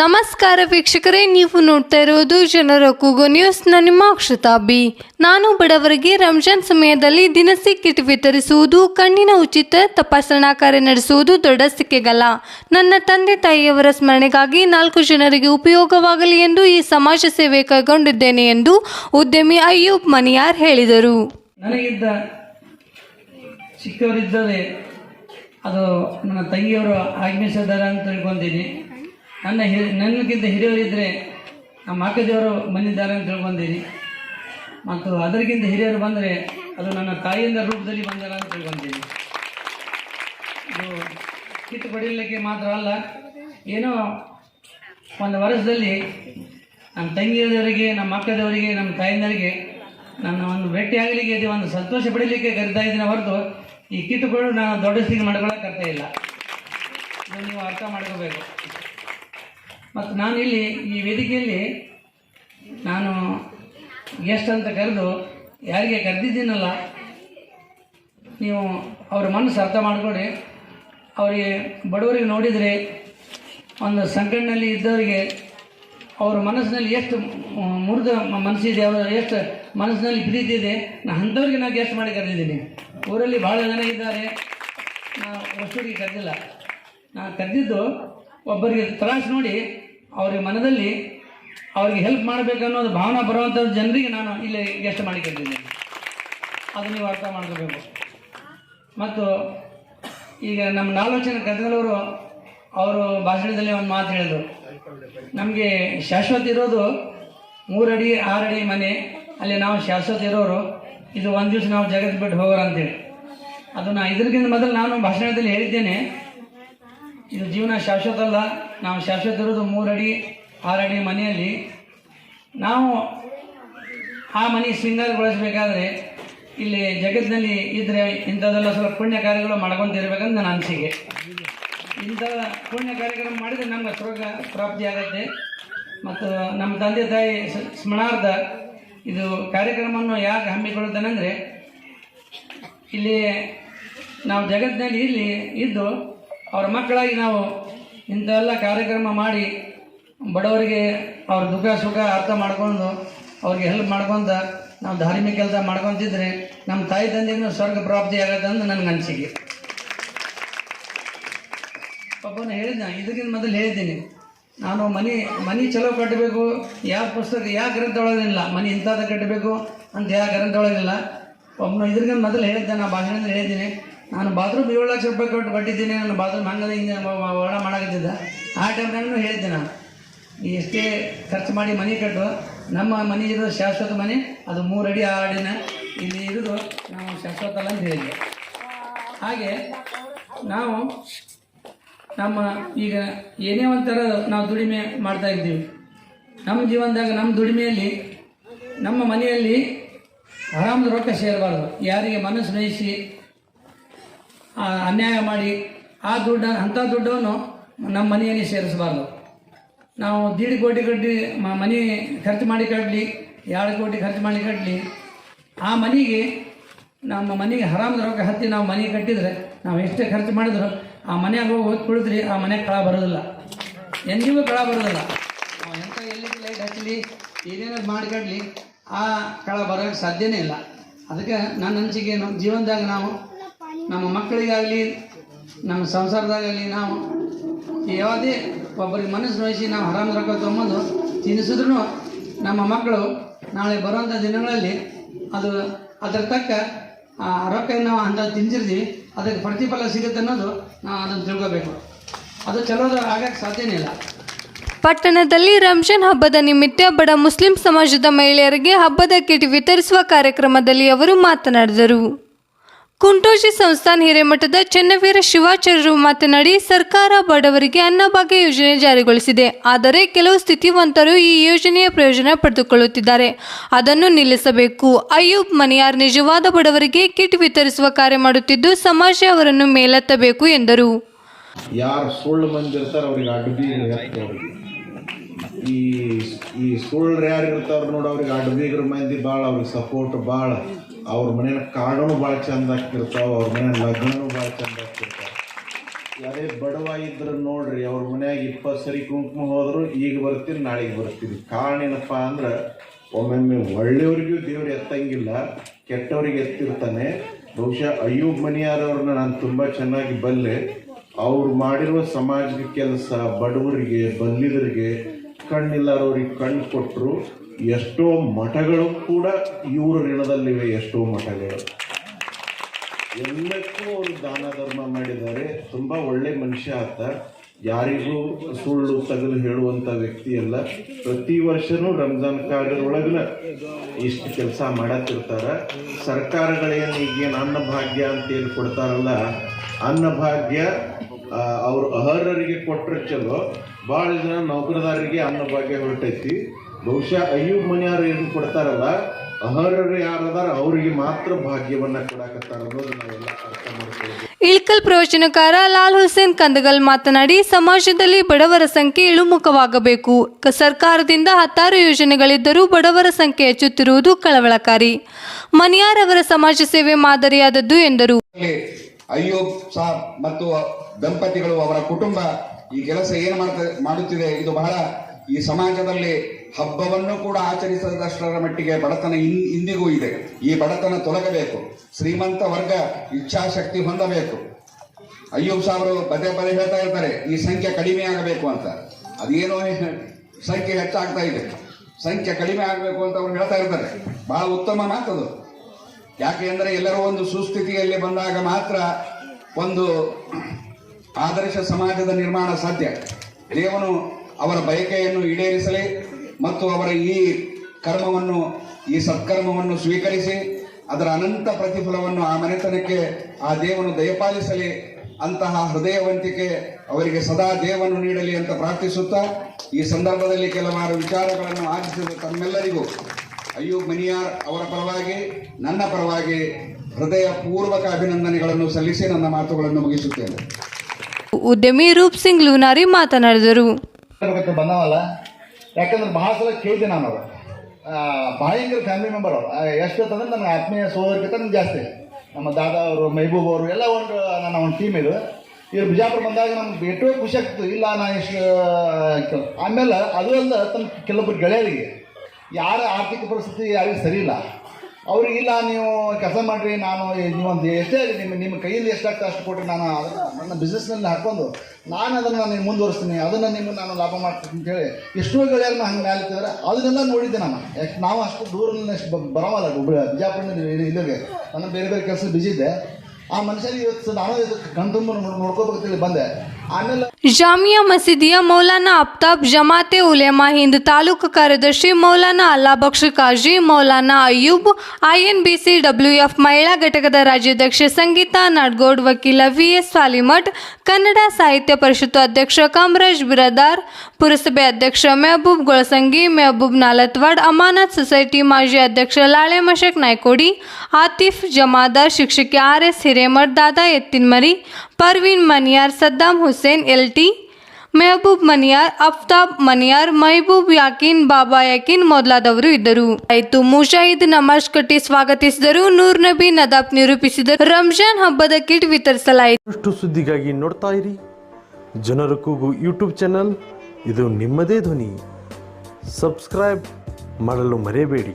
ನಮಸ್ಕಾರ ವೀಕ್ಷಕರೇ, ನೀವು ನೋಡ್ತಾ ಇರುವುದು ಜನರ ಕೂಗು ನ್ಯೂಸ್ ನಾನು ನಿಮ್ಮ ಅಕ್ಷತಾ ಬಿ. ನಾನು ಬಡವರಿಗೆ ರಂಜಾನ್ ಸಮಯದಲ್ಲಿ ದಿನಸಿ ಕಿಟ್ ವಿತರಿಸುವುದು, ಕಣ್ಣಿನ ಉಚಿತ ತಪಾಸಣಾ ಕಾರ್ಯ ನಡೆಸುವುದು ದೊಡ್ಡ ಸಿಕ್ಕೆಗಲ್ಲ. ನನ್ನ ತಂದೆ ತಾಯಿಯವರ ಸ್ಮರಣೆಗಾಗಿ ನಾಲ್ಕು ಜನರಿಗೆ ಉಪಯೋಗವಾಗಲಿ ಎಂದು ಈ ಸಮಾಜ ಸೇವೆ ಕೈಗೊಂಡಿದ್ದೇನೆ ಎಂದು ಉದ್ಯಮಿ ಅಯ್ಯೂಬ್ ಮನಿಯಾರ್ ಹೇಳಿದರು. ಅದು ನನ್ನ ತಂಗಿಯವರು ಅಂತ ತಿಳ್ಕೊಂತೀನಿ ನನ್ನ ಹಿ ನನಗಿಂತ ಹಿರಿಯವರಿದ್ದರೆ ನಮ್ಮ ಅಕ್ಕದೇವರು ಬಂದಿದ್ದಾರೆ ಅಂತ ತಿಳ್ಕೊಂತೀನಿ ಮತ್ತು ಅದರಿಗಿಂತ ಹಿರಿಯರು ಬಂದರೆ ಅದು ನನ್ನ ತಾಯಿಯಿಂದ ರೂಪದಲ್ಲಿ ಬಂದಾರ ಅಂತ ತಿಳ್ಕೊಂತೀನಿ ಇದು ಕಿತ್ತು ಪಡೀಲಿಕ್ಕೆ ಮಾತ್ರ ಅಲ್ಲ, ಏನೋ ಒಂದು ವರ್ಷದಲ್ಲಿ ನಮ್ಮ ತಂಗಿಯವರಿಗೆ, ನಮ್ಮ ಅಕ್ಕದವರಿಗೆ, ನಮ್ಮ ತಾಯಿಯಂದರಿಗೆ ನನ್ನ ಒಂದು ಭೇಟಿ ಆಗಲಿಕ್ಕೆ ಇದು ಒಂದು ಸಂತೋಷ ಪಡೀಲಿಕ್ಕೆ ಕರಿತಾ ಇದ್ದೀನಿ. ಹೊರತು ಈ ಕಿತ್ತುಗಳು ನಾನು ದೊಡ್ಡ ಸ್ಥಿತಿ ಮಾಡ್ಕೊಳ್ಳೋಕೆ ಅರ್ಥ ಇಲ್ಲ. ನೀವು ಅರ್ಥ ಮಾಡ್ಕೋಬೇಕು. ಮತ್ತು ನಾನು ಇಲ್ಲಿ ಈ ವೇದಿಕೆಯಲ್ಲಿ ನಾನು ಗೆಸ್ಟ್ ಅಂತ ಕರೆದು ಯಾರಿಗೆ ಕರೆದಿದ್ದೀನಲ್ಲ, ನೀವು ಅವ್ರ ಮನಸ್ಸು ಅರ್ಥ ಮಾಡಿಕೊಡಿ ಅವರಿಗೆ ಬಡವರಿಗೆ ನೋಡಿದರೆ ಒಂದು ಸಂಕಣ್ಣಲ್ಲಿ ಇದ್ದವರಿಗೆ ಅವ್ರ ಮನಸ್ಸಿನಲ್ಲಿ ಎಷ್ಟು ಮುರಿದ ಮನಸ್ಸಿದೆ, ಅವರ ಎಷ್ಟು ಮನಸ್ಸಿನಲ್ಲಿ ಪ್ರೀತಿ ಇದೆ ನಾನು ಅಂಥವ್ರಿಗೆ ನಾನು ಗೆಸ್ಟ್ ಮಾಡಿ ಕರೆದಿದ್ದೀನಿ. ಊರಲ್ಲಿ ಭಾಳ ಜನ ಇದ್ದಾರೆ. ನಾನು ಅಷ್ಟೊತ್ತಿಗೆ ಕರೆದಿಲ್ಲ. ನಾನು ಕರೆದಿದ್ದು ಒಬ್ಬರಿಗೆ ತ್ರಾಸು ನೋಡಿ ಅವ್ರಿಗೆ ಮನದಲ್ಲಿ ಅವ್ರಿಗೆ ಹೆಲ್ಪ್ ಮಾಡಬೇಕು ಅನ್ನೋದು ಭಾವನೆ ಬರುವಂಥ ಜನರಿಗೆ ನಾನು ಇಲ್ಲಿ ಗೆಸ್ಟ್ ಮಾಡಿ ಕರೆದಿದ್ದೀನಿ ಅದು ನೀವು ಅರ್ಥ ಮಾಡ್ಕೋಬೇಕು. ಮತ್ತು ಈಗ ನಮ್ಮ ನಾಲ್ಕು ಜನ ಗದಗಲವರು ಅವರು ಭಾಷಣದಲ್ಲಿ ಒಂದು ಮಾತು ಹೇಳಿದರು. ನಮಗೆ ಶಾಶ್ವತ ಇರೋದು ಮೂರಡಿ, ಆರಡಿ ಮನೆ, ಅಲ್ಲಿ ನಾವು ಶಾಶ್ವತ ಇರೋರು. ಇದು ಒಂದು ದಿವಸ ನಾವು ಜಗತ್ತು ಬಿಟ್ಟು ಹೋಗೋರು ಅಂತೇಳಿ. ಅದನ್ನು ಇದಕ್ಕಿಂತ ಮೊದಲು ನಾನು ಭಾಷಣದಲ್ಲಿ ಹೇಳಿದ್ದೇನೆ. ಇದು ಜೀವನ ಶಾಶ್ವತ ಅಲ್ಲ ನಾವು ಶಾಶ್ವತ ಇರೋದು ಮೂರಡಿ, ಆರಡಿ ಮನೆಯಲ್ಲಿ. ನಾವು ಆ ಮನೆ ಶೃಂಗಾರಗೊಳಿಸಬೇಕಾದ್ರೆ ಇಲ್ಲಿ ಜಗತ್ತಿನಲ್ಲಿ ಇದ್ದರೆ ಇಂಥದ್ದೆಲ್ಲ ಸ್ವಲ್ಪ ಪುಣ್ಯ ಕಾರ್ಯಗಳು ಮಾಡ್ಕೊಂತಿರ್ಬೇಕಂತ ನನ್ನ ಅನಿಸಿಕೆ. ಇಂಥ ಪುಣ್ಯ ಕಾರ್ಯಕ್ರಮ ಮಾಡಿದರೆ ನಮ್ಗೆ ಸ್ವರ್ಗ ಪ್ರಾಪ್ತಿ ಆಗುತ್ತೆ. ಮತ್ತು ನಮ್ಮ ತಂದೆ ತಾಯಿ ಸ್ಮರಣಾರ್ಥ ಇದು ಕಾರ್ಯಕ್ರಮವನ್ನು ಯಾಕೆ ಹಮ್ಮಿಕೊಳ್ಳುತ್ತಾನೆಂದರೆ ಇಲ್ಲಿ ನಾವು ಜಗತ್ತಿನಲ್ಲಿ ಇಲ್ಲಿ ಇದ್ದು ಅವರ ಮಕ್ಕಳಾಗಿ ನಾವು ಇಂಥವೆಲ್ಲ ಕಾರ್ಯಕ್ರಮ ಮಾಡಿ ಬಡವರಿಗೆ ಅವ್ರ ದುಃಖ ಸುಖ ಅರ್ಥ ಮಾಡ್ಕೊಂಡು ಅವ್ರಿಗೆ ಹೆಲ್ಪ್ ಮಾಡ್ಕೊಂತ ನಾವು ಧಾರ್ಮಿಕ ಕೆಲಸ ಮಾಡ್ಕೊತಿದ್ರೆ ನಮ್ಮ ತಾಯಿ ತಂದೆಗೂ ಸ್ವರ್ಗ ಪ್ರಾಪ್ತಿ ಆಗತ್ತೆ ಅಂತ ನನಗೆ ಅನಿಸಿಕೆ. ಪಾಪನ ಹೇಳಿದ್ದ ಇದಕ್ಕಿಂತ ಮೊದಲು ಹೇಳಿದ್ದೀನಿ. ನಾನು ಮನೆ ಮನೆ ಚಲೋ ಕಟ್ಟಬೇಕು ಯಾವ ಪುಸ್ತಕ, ಯಾವ ಗ್ರಂಥ ಒಳಗಿಲ್ಲ ಮನೆ ಇಂಥದ್ದು ಕಟ್ಟಬೇಕು ಅಂತ ಯಾವ ಗ್ರಂಥ ಒಳಗಿಲ್ಲ ಒಬ್ಬನು ಇದ್ರಿಗಿಂತ ಮೊದಲು ಹೇಳಿದ್ದೆ ನಾನು ಭಾಷಣದಲ್ಲಿ ಹೇಳಿದ್ದೀನಿ. ನಾನು ಬಾತ್ರೂಮ್ ಏಳು ಲಕ್ಷ ರೂಪಾಯಿ ಕೊಟ್ಟು ಕೊಟ್ಟಿದ್ದೀನಿ, ನಾನು ಬಾತ್ರೂಮ್ ಹಂಗದ ಹಿಂಗೆ ಒಳ ಮಾಡಾಕತ್ತಿದ್ದ. ಆ ಟೈಮ್ನಾಗೂ ಹೇಳಿದ್ದೆ ನಾನು ಎಷ್ಟೇ ಖರ್ಚು ಮಾಡಿ ಮನೆ ಕಟ್ಟು, ನಮ್ಮ ಮನೆ ಇರೋದು ಶಾಶ್ವತ ಮನೆ, ಅದು ಮೂರು ಅಡಿ ಆ ಅಡಿನ ಇಲ್ಲಿ ಇರೋದು ನಾವು ಶಾಶ್ವತ ಅಲ್ಲ ಅಂತ ಹೇಳಿದ್ದೆ. ಹಾಗೆ ನಾವು ನಮ್ಮ ಈಗ ಏನೇ ಒಂಥರ ನಾವು ದುಡಿಮೆ ಮಾಡ್ತಾ ಇದ್ದೀವಿ. ನಮ್ಮ ಜೀವನದಾಗ ನಮ್ಮ ದುಡಿಮೆಯಲ್ಲಿ, ನಮ್ಮ ಮನೆಯಲ್ಲಿ ಆರಾಮದ ರೊಕ್ಕ ಸೇರಬಾರ್ದು. ಯಾರಿಗೆ ಮನಸ್ಸು ನೋಯಿಸಿ ಅನ್ಯಾಯ ಮಾಡಿ ಆ ದುಡ್ಡು, ಅಂಥ ದುಡ್ಡನ್ನು ನಮ್ಮ ಮನೆಯಲ್ಲಿ ಸೇರಿಸಬಾರ್ದು. ನಾವು ದೀಡ್ ಕೋಟಿ ಕಟ್ಟಿ ಮನೆ ಖರ್ಚು ಮಾಡಿ ಕಟ್ಟಲಿ ಎರಡು ಕೋಟಿ ಖರ್ಚು ಮಾಡಿ ಕಟ್ಟಲಿ ಆ ಮನೆಗೆ ನಮ್ಮ ಮನೆಗೆ ಹರಾಮದ ರೊಕ್ಕ ಹತ್ತಿ ನಾವು ಮನೆ ಕಟ್ಟಿದರೆ, ನಾವು ಎಷ್ಟೇ ಖರ್ಚು ಮಾಡಿದ್ರು, ಆ ಮನೆಯಾಗ ಹೋಗಿ ಕುಳಿದ್ರಿ ಆ ಮನೆಗೆ ಕಳ ಬರೋದಿಲ್ಲ. ಎಂದಿಗೂ ಕಳ ಬರೋದಿಲ್ಲ. ನಾವು ಎಂಥ ಎಲ್ಲಿ ಲೈಟ್ ಹಚ್ಚಲಿ ಏನೇನೋ ಮಾಡಿ ಕಟ್ಟಲಿ ಆ ಕಳ ಬರೋಕ್ಕೆ ಸಾಧ್ಯನೇ ಇಲ್ಲ. ಅದಕ್ಕೆ ನನ್ನ ಅನಿಸಿಕೆ ಏನು? ಜೀವನದಾಗ ನಾವು ನಮ್ಮ ಮಕ್ಕಳಿಗಾಗಲಿ, ನಮ್ಮ ಸಂಸಾರದಾಗಲಿ ನಾವು ಯಾವುದೇ ಒಬ್ಬರಿಗೆ ಮನಸ್ಸು ವಹಿಸಿ ನಾವು ಹರಾಮ ರೊಕ್ಕ ತೊಗೊಂಬಂದು ತಿನ್ನಿಸಿದ್ರು ನಮ್ಮ ಮಕ್ಕಳು ನಾಳೆ ಬರುವಂಥ ದಿನಗಳಲ್ಲಿ ಅದು ಅದರ ತಕ್ಕ, ಆ ರೊಕ್ಕ ನಾವು ಅಂತ ತಿಂದಿರ್ತೀವಿ, ಅದಕ್ಕೆ ಪ್ರತಿಫಲ ಸಿಗುತ್ತೆ ಅನ್ನೋದು ನಾವು ಅದನ್ನು ತಿಳ್ಕೋಬೇಕು. ಅದು ಚಲೋದು ಆಗಕ್ಕೆ ಸಾಧ್ಯನೇ ಇಲ್ಲ. ಪಟ್ಟಣದಲ್ಲಿ ರಂಜಾನ್ ಹಬ್ಬದ ನಿಮಿತ್ತ ಬಡ ಮುಸ್ಲಿಂ ಸಮಾಜದ ಮಹಿಳೆಯರಿಗೆ ಹಬ್ಬದ ಕಿಟ್ ವಿತರಿಸುವ ಕಾರ್ಯಕ್ರಮದಲ್ಲಿ ಅವರು ಮಾತನಾಡಿದರು. ಕುಂಟೋಜಿ ಸಂಸ್ಥಾನ ಹಿರೇಮಠದ ಚೆನ್ನವೀರ ಶಿವಾಚಾರ್ಯರು ಮಾತನಾಡಿ, ಸರ್ಕಾರ ಬಡವರಿಗೆ ಅನ್ನಭಾಗ್ಯ ಯೋಜನೆ ಜಾರಿಗೊಳಿಸಿದೆ. ಆದರೆ ಕೆಲವು ಸ್ಥಿತಿವಂತರು ಈ ಯೋಜನೆಯ ಪ್ರಯೋಜನ ಪಡೆದುಕೊಳ್ಳುತ್ತಿದ್ದಾರೆ. ಅದನ್ನು ನಿಲ್ಲಿಸಬೇಕು. ಅಯ್ಯೂಬ್ ಮನಿಯಾರ್ ನಿಜವಾದ ಬಡವರಿಗೆ ಕಿಟ್ ವಿತರಿಸುವ ಕಾರ್ಯ ಮಾಡುತ್ತಿದ್ದು, ಸಮಾಜ ಅವರನ್ನು ಮೇಲೆತ್ತಬೇಕು ಎಂದರು. ಈ ಈ ಸುಳ್ಳು ಯಾರು ಇರ್ತಾರ ನೋಡಿ ಅವ್ರಿಗೆ ಅಡ್ಬೀಗ್ರ ಮಂದಿ ಭಾಳ ಅವ್ರಿಗೆ ಸಪೋರ್ಟ್ ಭಾಳ. ಅವ್ರ ಮನೇನ ಕಾಡೂ ಭಾಳ ಚಂದ ಆಗ್ತಿರ್ತಾವ, ಅವ್ರ ಮನೆ ಲಗ್ನೂ ಭಾಳ ಚಂದ ಆಗ್ತಿರ್ತಾವ. ಯಾರೇ ಬಡವ ಇದ್ರ ನೋಡ್ರಿ, ಅವ್ರ ಮನ್ಯಾಗ ಇಪ್ಪತ್ತು ಸರಿ ಕುಂಕುಮ ಹೋದ್ರು ಈಗ ಬರ್ತೀರಿ ನಾಳೆಗೆ ಬರ್ತೀರಿ ಕಾರಣ ಏನಪ್ಪ ಅಂದ್ರೆ, ಒಮ್ಮೊಮ್ಮೆ ಒಳ್ಳೆಯವ್ರಿಗೂ ದೇವ್ರು ಎತ್ತಂಗಿಲ್ಲ, ಕೆಟ್ಟವ್ರಿಗೆ ಎತ್ತಿರ್ತಾನೆ. ಬಹುಶಃ ಅಯ್ಯೂಬ್ ಮನಿಯಾರವ್ರನ್ನ ನಾನು ತುಂಬ ಚೆನ್ನಾಗಿ ಬಲ್ಲೆ, ಅವ್ರು ಮಾಡಿರುವ ಸಮಾಜದ ಕೆಲಸ ಬಡವರಿಗೆ, ಬಲ್ಲಿದರಿಗೆ ಕಣ್ಣಿಲ್ಲರವ್ರಿಗೆ ಕಣ್ಣು ಕೊಟ್ಟರು ಎಷ್ಟೋ ಮಠಗಳು ಕೂಡ ಇವ್ರ ಋಣದಲ್ಲಿವೆ, ಎಷ್ಟೋ ಮಠಗಳು. ಎಲ್ಲಕ್ಕೂ ಅವರು ದಾನ ಧರ್ಮ ಮಾಡಿದ್ದಾರೆ. ತುಂಬ ಒಳ್ಳೆ ಮನುಷ್ಯ ಆತ. ಯಾರಿಗೂ ಸುಳ್ಳು ತಗಲು ಹೇಳುವಂಥ ವ್ಯಕ್ತಿ ಅಲ್ಲ. ಪ್ರತಿ ವರ್ಷನೂ ರಂಜಾನ್ ಕಾರ್ಯದೊಳಗನ ಇಷ್ಟು ಕೆಲಸ ಮಾಡತ್ತಿರ್ತಾರ. ಸರ್ಕಾರಗಳೇನು ಈಗೇನು ಅನ್ನಭಾಗ್ಯ ಅಂತ ಏನು ಕೊಡ್ತಾರಲ್ಲ. ಅನ್ನಭಾಗ್ಯ ಅವ್ರು ಅರ್ಹರಿಗೆ ಕೊಟ್ಟರೆ ಚಲೋ. ಭಾಳ ಜನ ನೌಕರದಾರರಿಗೆ ಅನ್ನಭಾಗ್ಯ ಹೊರಟೈತಿ. ಬಹುಶಃ ಅಯ್ಯೂಬ್ ಮನೆಯವ್ರು ಏನು ಕೊಡ್ತಾರಲ್ಲ ಅಹರರು ಯಾರದಾರ ಅವರಿಗೆ ಮಾತ್ರ ಭಾಗ್ಯವನ್ನ ಕೊಡಾಕತ್ತಾರ ಅನ್ನೋದು ನಾವೆಲ್ಲ ಅರ್ಥ ಮಾಡ್ಕೊಳ್ಬೇಕು. ಇಳ್ಕಲ್ ಪ್ರವಚನಕಾರ ಲಾಲ್ ಹುಸೇನ್ ಕಂದಗಲ್ ಮಾತನಾಡಿ ಸಮಾಜದಲ್ಲಿ ಬಡವರ ಸಂಖ್ಯೆ ಇಳುಮುಖವಾಗಬೇಕು. ಸರ್ಕಾರದಿಂದ ಹತ್ತಾರು ಯೋಜನೆಗಳಿದ್ದರೂ ಬಡವರ ಸಂಖ್ಯೆ ಹೆಚ್ಚುತ್ತಿರುವುದು ಕಳವಳಕಾರಿ. ಮನಿಯಾರ್ ಅವರ ಸಮಾಜ ಸೇವೆ ಮಾದರಿಯಾದದ್ದು ಎಂದರು. ಅಯ್ಯೂಬ್ ಸಾಬ್ ಮತ್ತು ದಂಪತಿಗಳು ಅವರ ಕುಟುಂಬ ಈ ಕೆಲಸ ಏನು ಮಾಡ್ತಾ, ಮಾಡುತ್ತಿದೆ, ಇದು ಬಹಳ ಈ ಸಮಾಜದಲ್ಲಿ ಹಬ್ಬವನ್ನು ಕೂಡ ಆಚರಿಸದಷ್ಟರ ಮಟ್ಟಿಗೆ ಬಡತನ ಇಂದಿಗೂ ಇದೆ. ಈ ಬಡತನ ತೊಲಗಬೇಕು. ಶ್ರೀಮಂತ ವರ್ಗ ಇಚ್ಛಾಶಕ್ತಿ ಹೊಂದಬೇಕು. ಅಯ್ಯೂಬ್ ಸಾಬರು ಪದೇ ಪದೇ ಹೇಳ್ತಾ ಇರ್ತಾರೆ, ಈ ಸಂಖ್ಯೆ ಕಡಿಮೆ ಆಗಬೇಕು ಅಂತ. ಅದೇನೋ ಸಂಖ್ಯೆ ಹೆಚ್ಚಾಗ್ತಾ ಇದೆ. ಸಂಖ್ಯೆ ಕಡಿಮೆ ಆಗಬೇಕು ಅಂತ ಅವ್ರು ಹೇಳ್ತಾ ಇರ್ತಾರೆ. ಬಹಳ ಉತ್ತಮ ಮಾತದು. ಯಾಕೆ ಅಂದರೆ ಎಲ್ಲರೂ ಒಂದು ಸುಸ್ಥಿತಿಯಲ್ಲಿ ಬಂದಾಗ ಮಾತ್ರ ಒಂದು ಆದರ್ಶ ಸಮಾಜದ ನಿರ್ಮಾಣ ಸಾಧ್ಯ. ದೇವನು ಅವರ ಬಯಕೆಯನ್ನು ಈಡೇರಿಸಲಿ ಮತ್ತು ಅವರ ಈ ಕರ್ಮವನ್ನು, ಈ ಸತ್ಕರ್ಮವನ್ನು ಸ್ವೀಕರಿಸಿ, ಅದರ ಅನಂತ ಪ್ರತಿಫಲವನ್ನು ಆ ಮನೆತನಕ್ಕೆ ಆ ದೇವನು ದಯಪಾಲಿಸಲಿ ಅಂತಹ ಹೃದಯವಂತಿಕೆ ಅವರಿಗೆ ಸದಾ ದೇವನು ನೀಡಲಿ ಅಂತ ಪ್ರಾರ್ಥಿಸುತ್ತಾ ಈ ಸಂದರ್ಭದಲ್ಲಿ ಕೆಲವಾರು ವಿಚಾರಗಳನ್ನು ಆಲಿಸಿದ ತಮ್ಮೆಲ್ಲರಿಗೂ, ಅಯ್ಯೂಬ್ ಮನಿಯಾರ್ ಅವರ ಪರವಾಗಿ, ನನ್ನ ಪರವಾಗಿ ಹೃದಯಪೂರ್ವಕ ಅಭಿನಂದನೆಗಳನ್ನು ಸಲ್ಲಿಸಿ ನನ್ನ ಮಾತುಗಳನ್ನು ಮುಗಿಸುತ್ತೇನೆ. ಉದ್ಯಮಿ ರೂಪ್ ಸಿಂಗ್ ಲೂನಾರಿ ಮಾತನಾಡಿದರು. ಬಂದವಲ್ಲ. ಯಾಕಂದ್ರೆ ಬಹಳ ಸಲ ಕೇಳಿದೆ ನಾನು ಅವರು ಭಯಂಕರ ಫ್ಯಾಮಿಲಿ ಮೆಂಬರ್ ಅವರು. ಎಷ್ಟು ಅಂತಂದ್ರೆ ನನ್ನ ಆತ್ಮೀಯ ಸೋದರಿಗಿಂತ ನನ್ಗೆ ಜಾಸ್ತಿ. ನಮ್ಮ ದಾದಾ ಅವರು ಮೈಬೂಬ್ ಅವರು, ಎಲ್ಲ ಒಂದು ನನ್ನ ಒಂದು ಟೀಮ್ ಇದು. ಇವ್ರು ಬಿಜಾಪುರ ಬಂದಾಗ ನಮ್ಗೆ ಎಷ್ಟೋ ಖುಷಿ ಆಗ್ತಿತ್ತು. ಇಲ್ಲ, ನಾ ಇಷ್ಟು ಆಮೇಲೆ ಅದು ಅಲ್ಲ ತನ್ನ ಕೆಲವೊಬ್ಬರು ಗೆಳೆಯರಿಗೆ ಯಾರ ಆರ್ಥಿಕ ಪರಿಸ್ಥಿತಿ ಯಾರಿಗೂ ಸರಿ ಇಲ್ಲ. ಅವ್ರಿಗೆ ಇಲ್ಲ ನೀವು ಕೆಲಸ ಮಾಡಿರಿ, ನಾನು ನೀವೊಂದು ಎಷ್ಟೇ ನಿಮ್ಮ ನಿಮ್ಮ ಕೈಯಲ್ಲಿ ಎಷ್ಟಾಗ್ತದೆ ಅಷ್ಟು ಕೊಟ್ಟರೆ ನಾನು ಅದನ್ನು, ನನ್ನ ಬಿಸ್ನೆಸ್ನಲ್ಲಿ ಹಾಕ್ಕೊಂಡು ನಾನು ಅದನ್ನು ನಾನು ಮುಂದುವರಿಸ್ತೀನಿ, ಅದನ್ನು ನಿಮಗೆ ನಾನು ಲಾಭ ಮಾಡ್ತೀನಿ ಅಂತೇಳಿ ಎಷ್ಟೋ ಗೆಳೆಯರನ್ನ ಹಂಗೆ ಮ್ಯಾಲಿತ್ತಿದ್ದಾರೆ ಅದನ್ನೆಲ್ಲ ನೋಡಿದ್ದೆ ನಾನು. ಯಾಕೆ, ನಾವು ಅಷ್ಟು ದೂರದಿಂದ ಅಷ್ಟು ಬ- ಬರೋವಲ್ಲ ಹುಬ್ಳಿ ಬಿಜಾಪುರದಿಂದ ಇಲ್ಲಿಗೆ. ನಾನು ಬೇರೆ ಬೇರೆ ಕೆಲಸ ಬಿಜಿ ಇದ್ದೆ. ಆ ಮನುಷ್ಯನಿಗೆ ಇವತ್ತು ನಾನು ಇದಕ್ಕೆ ಕಣ್ತುಂಬ ನೋಡ್ಕೋಬೇಕಂತೇಳಿ ಬಂದೆ. ಜಾಮಿಯಾ ಮಸೀದಿಯ ಮೌಲಾನಾ ಅಫ್ತಾಬ್ ಜಮಾತೆ ಉಲೇಮಾ ಹಿಂದ್ ತಾಲೂಕು ಕಾರ್ಯದರ್ಶಿ ಮೌಲಾನಾ ಅಲ್ಲಾ ಬಕ್ಷ್ ಕಾಜಿ ಮೌಲಾನಾ ಅಯ್ಯೂಬ್ ಐಎನ್ಬಿಸಿ ಡಬ್ಲ್ಯೂಎಫ್ ಮಹಿಳಾ ಘಟಕದ ರಾಜ್ಯಾಧ್ಯಕ್ಷೆ ಸಂಗೀತಾ ನಾಡ್ಗೋಡ್ ವಕೀಲ ವಿಎಸ್ ಸಾಲಿಮಠ್ ಕನ್ನಡ ಸಾಹಿತ್ಯ ಪರಿಷತ್ತು ಅಧ್ಯಕ್ಷ ಕಾಮರಾಜ್ ಬಿರದಾರ್ ಪುರಸಭೆ ಅಧ್ಯಕ್ಷ ಮೆಹಬೂಬ್ ಗೊಳಸಂಗಿ ಮೆಹಬೂಬ್ ನಾಲತ್ವಾಡ್ ಅಮಾನತ್ ಸೊಸೈಟಿ ಮಾಜಿ ಅಧ್ಯಕ್ಷ ಲಾಳೆ ಮಶಕ್ ನಾಯ್ಕೋಡಿ ಆತಿಫ್ ಜಮಾದಾರ್ ಶಿಕ್ಷಕಿ ಆರ್ ಎಸ್ ಹಿರೇಮಠ್ ದಾದಾ ಎತ್ತಿನ್ಮರಿ ಪರ್ವೀನ್ ಮನಿಯಾರ್, ಸದ್ದಾಂ ಹುಸೇನ್, ಎಲ್ ಟಿ ಮೆಹಬೂಬ್ ಮನಿಯಾರ್, ಅಫ್ತಾಬ್ ಮನಿಯಾರ್, ಮೆಹಬೂಬ್ ಯಾಕಿನ್, ಬಾಬಾ ಯಾಕಿನ್ ಮೊದಲಾದವರು ಇದ್ದರು. ಆಯ್ತು ಮುಷಾಹಿದ್ ನಮಾಜ್ ಕಟ್ಟಿ ಸ್ವಾಗತಿಸಿದರು. ನೂರ್ ನಬಿ ನದಾಬ್ ನಿರೂಪಿಸಿದರು. ರಂಜಾನ್ ಹಬ್ಬದ ಕಿಟ್ ವಿತರಿಸಲಾಯಿತು. ಸುದ್ದಿಗಾಗಿ ನೋಡ್ತಾ ಇರಿ. ಜನರ ಕೂಗು ಯೂಟ್ಯೂಬ್ ಚಾನಲ್. ಇದು ನಿಮ್ಮದೇ ಧ್ವನಿ. ಸಬ್ಸ್ಕ್ರೈಬ್ ಮಾಡಲು ಮರೆಯಬೇಡಿ.